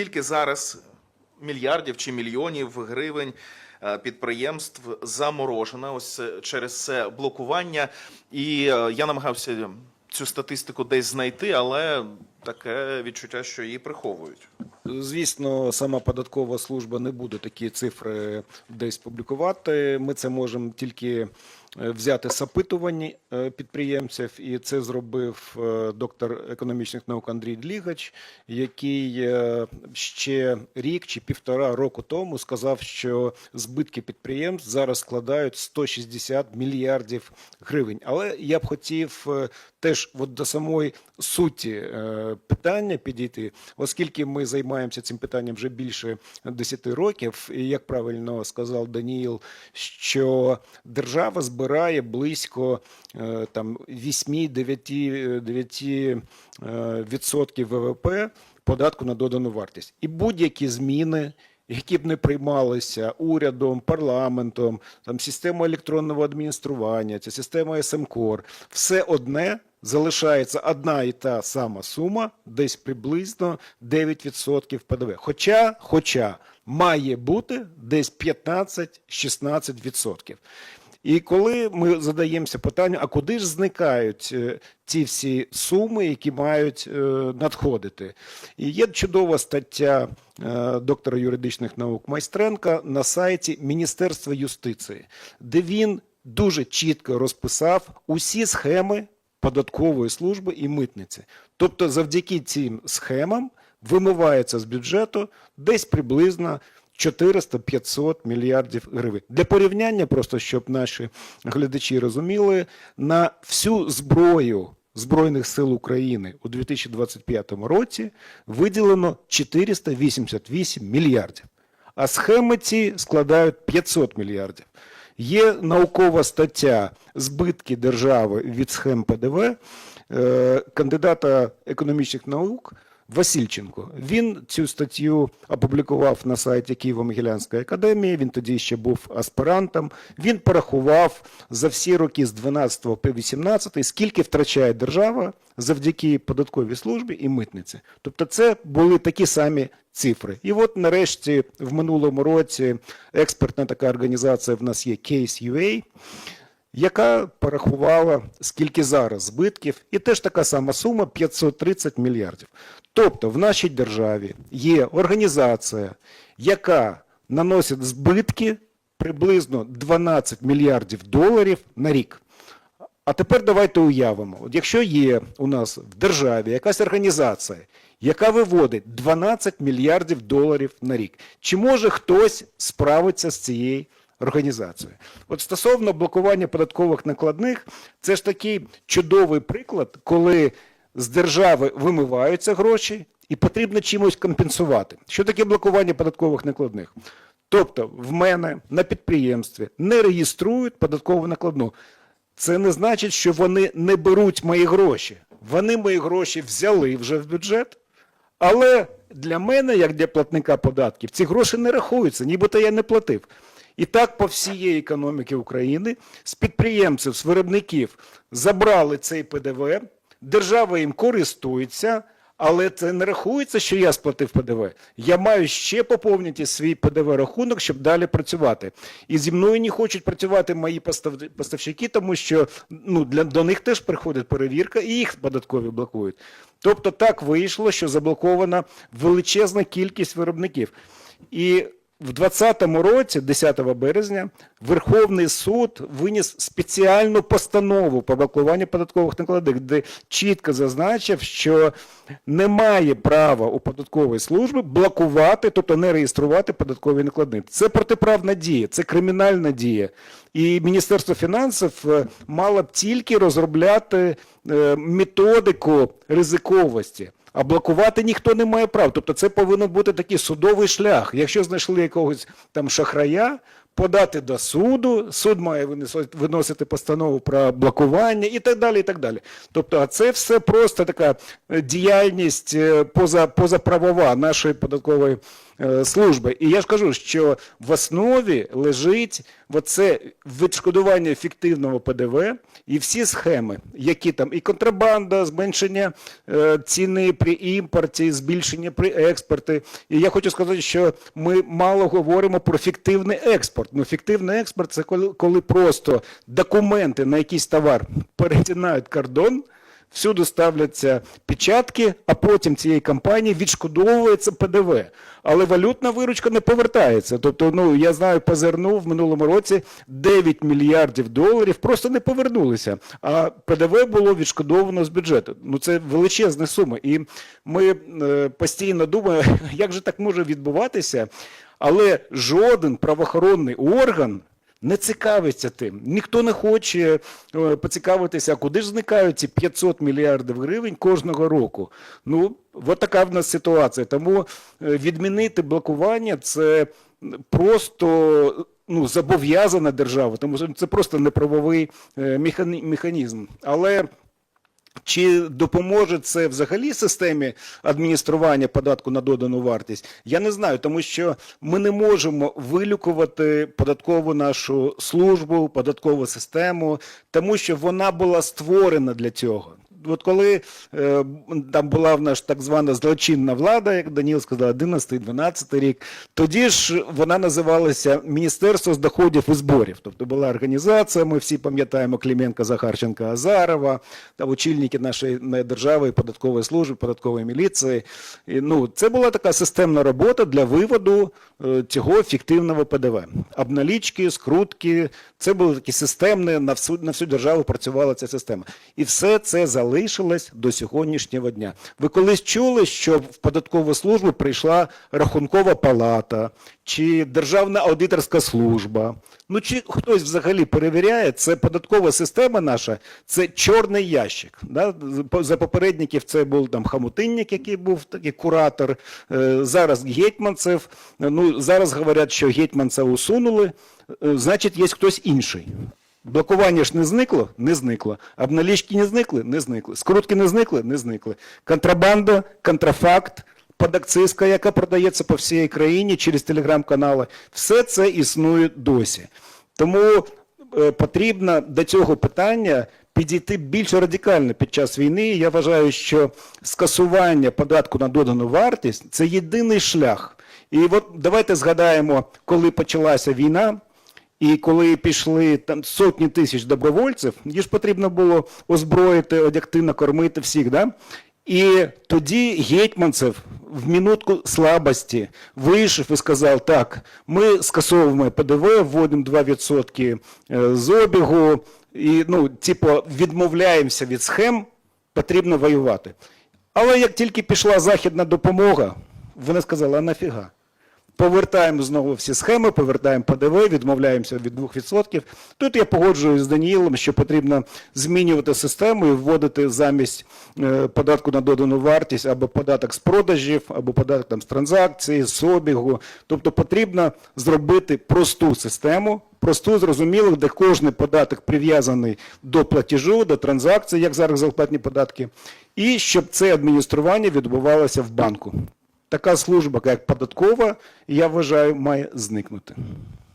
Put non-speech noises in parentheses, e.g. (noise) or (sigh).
скільки зараз мільярдів чи мільйонів гривень е, підприємств заморожено ось через це блокування. І е, я намагався цю статистику десь знайти, але таке відчуття, що її приховують. Звісно, сама податкова служба не буде такі цифри десь публікувати. Ми це можемо тільки взяти з е, підприємців, і це зробив е, доктор економічних наук Андрій Длігач, який е, ще рік чи півтора року тому сказав, що збитки підприємств зараз складають 160 мільярдів гривень. Але я б хотів е, теж от до самої суті е, питання підійти, оскільки ми займаємося цим питанням вже більше 10 років, і як правильно сказав Даніїл, що держава збирає близько е, там 8-9 відсотків ВВП податку на додану вартість. І будь-які зміни, які б не приймалися урядом, парламентом, там системою електронного адміністрування, ця система СМКОР, все одне залишається одна і та сама сума, десь приблизно 9% ПДВ. Хоча, хоча має бути десь 15-16%. І коли ми задаємося питанням, а куди ж зникають е, ті всі суми, які мають е, надходити? І є чудова стаття е, доктора юридичних наук Майстренка на сайті Міністерства юстиції, де він дуже чітко розписав усі схеми податкової служби і митниці. Тобто, завдяки цим схемам вимивається з бюджету десь приблизно 400-500 мільярдів гривень. Для порівняння, просто щоб наші глядачі розуміли, на всю зброю Збройних сил України у 2025 році виділено 488 мільярдів. А схеми ці складають 500 мільярдів. Є наукова стаття збитки держави від схем ПДВ е, кандидата економічних наук Васильченко. Він цю статтю опублікував на сайті Києво-Могилянської академії. Він тоді ще був аспірантом. Він порахував за всі роки з 12 по 18, скільки втрачає держава завдяки податковій службі і митниці. Тобто, це були такі самі цифри. І от нарешті в минулому році експертна така організація в нас є Case.ua, яка порахувала, скільки зараз збитків, і теж така сама сума 530 мільярдів. Тобто в нашій державі є організація, яка наносить збитки приблизно 12 мільярдів доларів на рік. А тепер давайте уявимо, от якщо є у нас в державі якась організація, яка виводить 12 мільярдів доларів на рік, чи може хтось справитися з цією організацією? От стосовно блокування податкових накладних, це ж такий чудовий приклад, коли з держави вимиваються гроші і потрібно чимось компенсувати. Що таке блокування податкових накладних? Тобто в мене на підприємстві не реєструють податкову накладну. Це не значить, що вони не беруть мої гроші. Вони мої гроші взяли вже в бюджет, але для мене, як для платника податків, ці гроші не рахуються, нібито я не платив. І так по всієї економіки України з підприємців, з виробників забрали цей ПДВ, держава їм користується, але це не рахується, що я сплатив ПДВ. Я маю ще поповнити свій ПДВ-рахунок, щоб далі працювати. І зі мною не хочуть працювати мої поставщики, тому що ну, для, до них теж приходить перевірка, і їх податкові блокують. Тобто так вийшло, що заблокована величезна кількість виробників. І в 2020 році, 10 березня, Верховний суд виніс спеціальну постанову по блокуванню податкових накладних, де чітко зазначив, що немає права у податкової служби блокувати, тобто не реєструвати податкові накладні. Це протиправна дія, це кримінальна дія. І Міністерство фінансів е, мало б тільки розробляти е, методику ризиковості. А блокувати ніхто не має прав. Тобто це повинен бути такий судовий шлях. Якщо знайшли якогось там шахрая, подати до суду, суд має виносити постанову про блокування і так далі. і так далі. Тобто, а це все просто така діяльність е, поза, позаправова нашої податкової служби. І я ж кажу, що в основі лежить оце відшкодування фіктивного ПДВ і всі схеми, які там і контрабанда, зменшення е, ціни при імпорті, збільшення при експорті. І я хочу сказати, що ми мало говоримо про фіктивний експорт. Ну, фіктивний експорт це коли, коли просто документи на якийсь товар перетинають кордон. Всюди ставляться печатки, а потім цієї компанії відшкодовується ПДВ. Але валютна виручка не повертається. Тобто, ну я знаю, по зерну в минулому році 9 мільярдів доларів просто не повернулися. А ПДВ було відшкодовано з бюджету. Ну це величезна сума. І ми е, постійно думаємо, (laughs) як же так може відбуватися, але жоден правоохоронний орган не цікавиться тим. Ніхто не хоче е, поцікавитися, куди ж зникають ці 500 мільярдів гривень кожного року. Ну, от така в нас ситуація. Тому е, відмінити блокування це просто ну, зобов'язана держава, тому що це просто неправовий е, механізм. Але чи допоможе це взагалі системі адміністрування податку на додану вартість? Я не знаю, тому що ми не можемо вилікувати податкову нашу службу, податкову систему, тому що вона була створена для цього. От коли е, там була в нас так звана злочинна влада, як Даніл сказав, 11-12 рік, тоді ж вона називалася Міністерство з доходів і зборів. Тобто була організація, ми всі пам'ятаємо Клименка, Захарченка, Азарова, та очільники нашої е, держави, податкової служби, податкової міліції. І, ну, це була така системна робота для виводу е, цього фіктивного ПДВ. Обналічки, скрутки, це було таке системне, на всю, на всю державу працювала ця система. І все це залишилось до сьогоднішнього дня. Ви колись чули, що в податкову службу прийшла рахункова палата чи Державна аудиторська служба. Ну чи хтось взагалі перевіряє, це податкова система наша, це чорний ящик. Да? За попередників це був там Хамутинник, який був такий куратор. Е, Зараз Гетьманцев. Ну зараз говорять, що Гетьманця усунули, Е, значить, є хтось інший. Блокування ж не зникло? Не зникло. Обналічки не зникли? Не зникли. Скрутки не зникли? Не зникли. Контрабанда, контрафакт, подакцизка, яка продається по всій країні через телеграм-канали, все це існує досі. Тому е, потрібно до цього питання підійти більш радикально під час війни. Я вважаю, що скасування податку на додану вартість це єдиний шлях. І от давайте згадаємо, коли почалася війна. І коли пішли там сотні тисяч добровольців, їх потрібно було озброїти, одягти, накормити всіх. Да? І тоді Гетьманцев в минутку слабості вийшов і сказав: так, ми скасовуємо ПДВ, вводимо 2% е, з обігу, і ну, типу, відмовляємося від схем, потрібно воювати. Але як тільки пішла західна допомога, вони сказали, а нафіга? Повертаємо знову всі схеми, повертаємо ПДВ, відмовляємося від 2%. Тут я погоджуюсь з Даніїлом, що потрібно змінювати систему і вводити замість е, податку на додану вартість або податок з продажів, або податок там, з транзакцій, з обігу. Тобто потрібно зробити просту систему, просту, зрозумілу, де кожний податок прив'язаний до платежу, до транзакцій, як зараз зарплатні податки, і щоб це адміністрування відбувалося в банку. Така служба, як податкова, я вважаю, має зникнути.